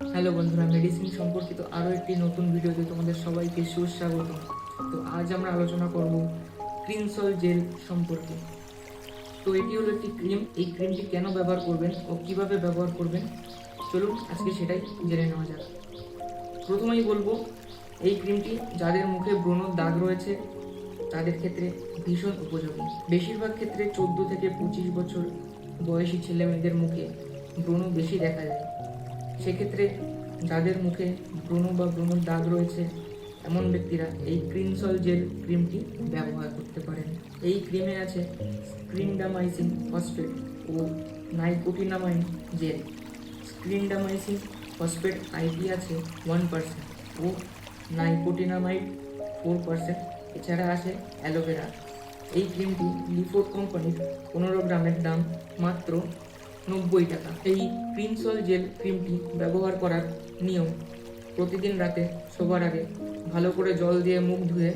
Hello বন্ধুরা medicine সম্পর্কিত আরও একটি নতুন ভিডিওতে তোমাদের সবাইকে সুস্বাগত তো আজ আমরা আলোচনা করব ক্রিনসল জেল সম্পর্কে। তো এটি হলো একটি ক্রিম, এই ক্রিমটি কেন ব্যবহার করবেন ও কীভাবে ব্যবহার করবেন? চলুন আজকে সেটাই জেনে নেওয়া যাক। প্রথমেই বলব, এই ক্রিমটি যাদের মুখে ব্রণ দাগ রয়েছে, তাদের ক্ষেত্রে ভীষণ উপযোগী। বেশিরভাগ ক্ষেত্রে চোদ্দ থেকে পঁচিশ বছর বয়সী ছেলে মেয়েদের মুখে ব্রণ বেশি দেখা যায়। সেক্ষেত্রে যাদের মুখে ব্রণ বা ব্রণর দাগ রয়েছে এমন ব্যক্তিরা এই ক্রিমসল জেল ক্রিমটি ব্যবহার করতে পারেন। এই ক্রিমে আছে স্ক্রিনডামাইসিন ফসফেট ও nicotinamide gel. Clindamycin phosphate IP আছে ওয়ান পার্সেন্ট ও নাইকোটিনামাইড ফোর পার্সেন্ট। এছাড়া আছে অ্যালোভেরা। এই ক্রিমটি লিফোর্ড কোম্পানির পনেরো গ্রামের দাম মাত্র নব্বই টাকা। এই ক্রিমসল জেল ক্রিমটি ব্যবহার করার নিয়ম। প্রতিদিন রাতে শোবার আগে ভালো করে জল দিয়ে মুখ ধুয়ে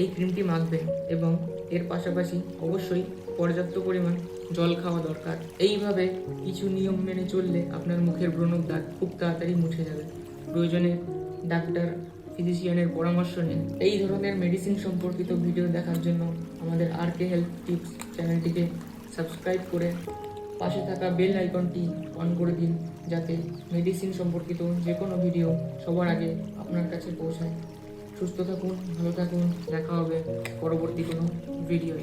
এই ক্রিমটি মাখবেন এবং এর পাশাপাশি অবশ্যই পর্যাপ্ত পরিমাণ জল খাওয়া দরকার। এইভাবে কিছু নিয়ম মেনে চললে আপনার মুখের ব্রণক দাগ খুব তাড়াতাড়ি মুছে যাবে। প্রয়োজনে ডাক্তার, ফিজিশিয়ানের পরামর্শ নিন। এই ধরনের মেডিসিন সম্পর্কিত ভিডিও দেখার জন্য আমাদের আর কে হেলথ টিপস চ্যানেলটিকে সাবস্ক্রাইব করে পাশে থাকা বেল আইকনটি অন করে দিন যাতে মেডিসিন সম্পর্কিত যে কোনো ভিডিও সবার আগে আপনার কাছে পৌঁছায়। সুস্থ থাকুন, ভালো থাকুন, দেখা হবে পরবর্তী কোনো ভিডিওয়